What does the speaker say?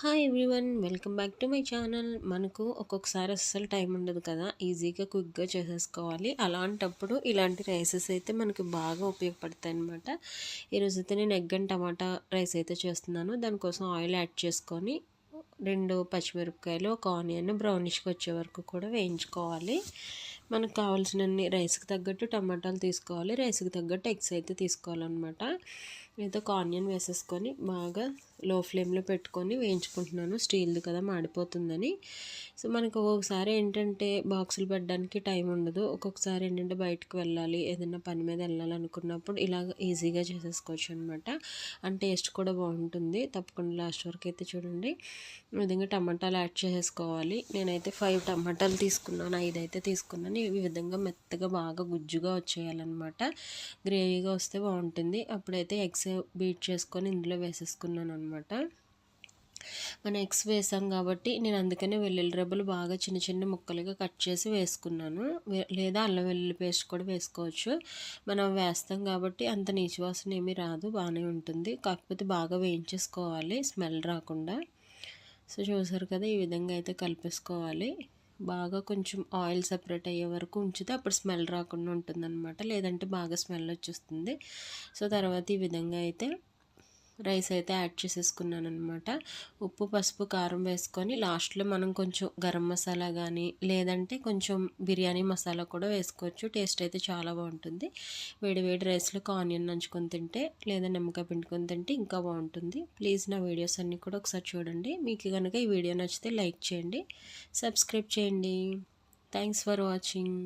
Hi everyone welcome back to my channel మనకు ఒక్కొక్కసారి అస్సలు టైం ఉండదు కదా. ఈజీగా క్విక్గా చేసేసుకోవాలి. అలాంటప్పుడు ఇలాంటి రైసెస్ అయితే మనకి బాగా ఉపయోగపడతాయి అనమాట ఈరోజు అయితే నేను ఎగ్ అండ్ టమాటా రైస్ అయితే చేస్తున్నాను. దానికోసం ఆయిల్ యాడ్ చేసుకొని రెండు పచ్చిమిరపకాయలు ఒక ఆనియన్ బ్రౌనిష్కి వచ్చే వరకు కూడా వేయించుకోవాలి. మనకు కావాల్సినన్ని రైస్కి తగ్గట్టు టమాటాలు తీసుకోవాలి. రైస్కి తగ్గట్టు ఎగ్స్ అయితే తీసుకోవాలన్నమాట. అయితే ఒక ఆనియన్ వేసేసుకొని బాగా లో ఫ్లేమ్లో పెట్టుకొని వేయించుకుంటున్నాను. స్టీల్ది కదా మాడిపోతుందని. సో మనకు ఒక్కొక్కసారి ఏంటంటే బాక్సులు పెట్టడానికి టైం ఉండదు. ఒక్కొక్కసారి ఏంటంటే బయటకు వెళ్ళాలి ఏదైనా పని మీద వెళ్ళాలనుకున్నప్పుడు ఇలా ఈజీగా చేసేసుకోవచ్చు అనమాట అంటే టేస్ట్ కూడా బాగుంటుంది. తప్పకుండా లాస్ట్ వరకు అయితే చూడండి. ఈ విధంగా టమాటాలు యాడ్ చేసేసుకోవాలి. నేనైతే ఫైవ్ టమాటాలు తీసుకున్నాను ఐదు అయితే తీసుకున్నాను. ఈ విధంగా మెత్తగా బాగా గుజ్జుగా వచ్చేయాలన్నమాట. గ్రేవీగా వస్తే బాగుంటుంది. అప్పుడైతే ఎగ్స్ బీట్ చేసుకొని ఇందులో వేసేసుకున్నాను అనమాట మన ఎగ్స్ వేసాం కాబట్టి నేను అందుకనే వెల్లుల్లి రెబ్బలు బాగా చిన్న చిన్న ముక్కలుగా కట్ చేసి వేసుకున్నాను. లేదా అల్లం వెల్లుల్లి పేస్ట్ కూడా వేసుకోవచ్చు. మనం వేస్తాం కాబట్టి అంత నీచువాసన ఏమీ రాదు బాగానే ఉంటుంది. కాకపోతే బాగా వేయించేసుకోవాలి స్మెల్ రాకుండా. సో చూసారు కదా ఈ విధంగా అయితే కలిపేసుకోవాలి. బాగా కొంచెం ఆయిల్ సపరేట్ అయ్యే వరకు ఉంచితే అప్పుడు స్మెల్ రాకుండా ఉంటుందన్నమాట. లేదంటే బాగా స్మెల్ వచ్చేస్తుంది. సో తర్వాత ఈ విధంగా అయితే రైస్ అయితే యాడ్ చేసేసుకున్నాను అనమాట ఉప్పు పసుపు కారం వేసుకొని లాస్ట్లో మనం కొంచెం గరం మసాలా కానీ లేదంటే కొంచెం బిర్యానీ మసాలా కూడా వేసుకోవచ్చు. టేస్ట్ అయితే చాలా బాగుంటుంది. వేడి వేడి రైస్లో ఆనియన్ నంచుకొని తింటే లేదా నిమ్మకాయ పిండుకొని తింటే ఇంకా బాగుంటుంది. ప్లీజ్ నా వీడియోస్ అన్నీ కూడా ఒకసారి చూడండి. మీకు కనుక ఈ వీడియో నచ్చితే లైక్ చేయండి. సబ్స్క్రైబ్ చేయండి. Thanks for watching.